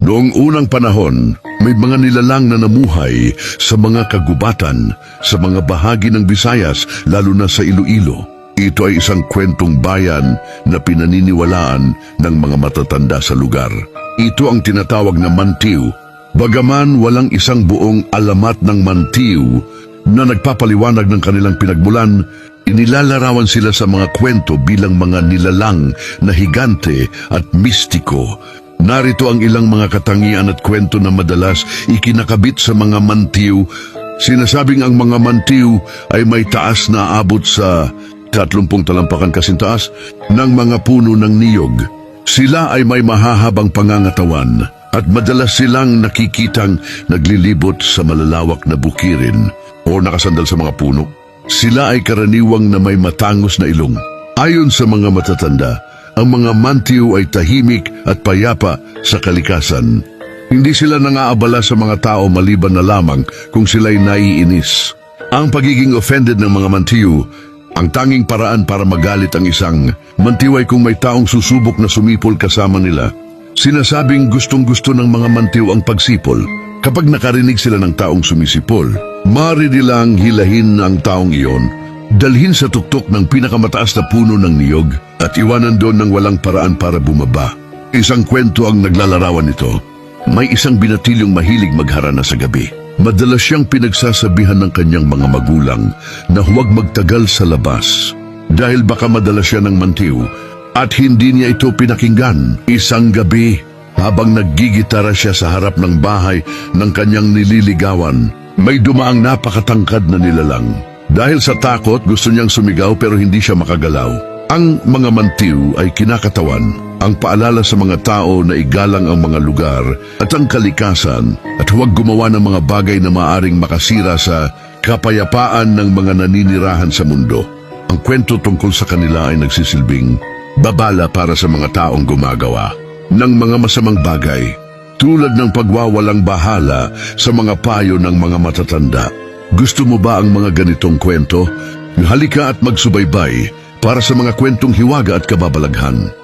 Noong unang panahon, may mga nilalang na namuhay sa mga kagubatan, sa mga bahagi ng Visayas, lalo na sa Iloilo. Ito ay isang kwentong bayan na pinaniniwalaan ng mga matatanda sa lugar. Ito ang tinatawag na mantiu. Bagaman walang isang buong alamat ng mantiu na nagpapaliwanag ng kanilang pinagmulan, inilalarawan sila sa mga kwento bilang mga nilalang na higante at mistiko. Narito ang ilang mga katangian at kwento na madalas ikinakabit sa mga mantiw. Sinasabing ang mga mantiw ay may taas na abot sa 30 talampakan kasintaas ng mga puno ng niyog. Sila ay may mahahabang pangangatawan at madalas silang nakikitang naglilibot sa malalawak na bukirin o nakasandal sa mga puno. Sila ay karaniwang na may matangos na ilong. Ayon sa mga matatanda, ang mga mantiw ay tahimik at payapa sa kalikasan. Hindi sila nangaabala sa mga tao maliban na lamang kung sila'y naiinis. Ang pagiging offended ng mga mantiw, ang tanging paraan para magalit ang isang mantiw ay kung may taong susubok na sumipol kasama nila. Sinasabing gustong-gusto ng mga mantiw ang pagsipol. Kapag nakarinig sila ng taong sumisipol, maaari nilang hilahin ang taong iyon, dalhin sa tuktok ng pinakamataas na puno ng niyog at iwanan doon ng walang paraan para bumaba. Isang kwento ang naglalarawan nito. May isang binatilyong mahilig magharana sa gabi. Madalas siyang pinagsasabihan ng kanyang mga magulang na huwag magtagal sa labas dahil baka madala siya ng mantiw at hindi niya ito pinakinggan. Isang gabi, habang naggigitara siya sa harap ng bahay ng kanyang nililigawan, may dumaang napakatangkad na nilalang. Dahil sa takot, gusto niyang sumigaw pero hindi siya makagalaw. Ang mga mantiw ay kinakatawan, ang paalala sa mga tao na igalang ang mga lugar at ang kalikasan at huwag gumawa ng mga bagay na maaring makasira sa kapayapaan ng mga naninirahan sa mundo. Ang kwento tungkol sa kanila ay nagsisilbing babala para sa mga taong gumagawa ng mga masamang bagay tulad ng pagwawalang bahala sa mga payo ng mga matatanda. Gusto mo ba ang mga ganitong kwento? Halika at magsubaybay para sa mga kwentong hiwaga at kababalaghan.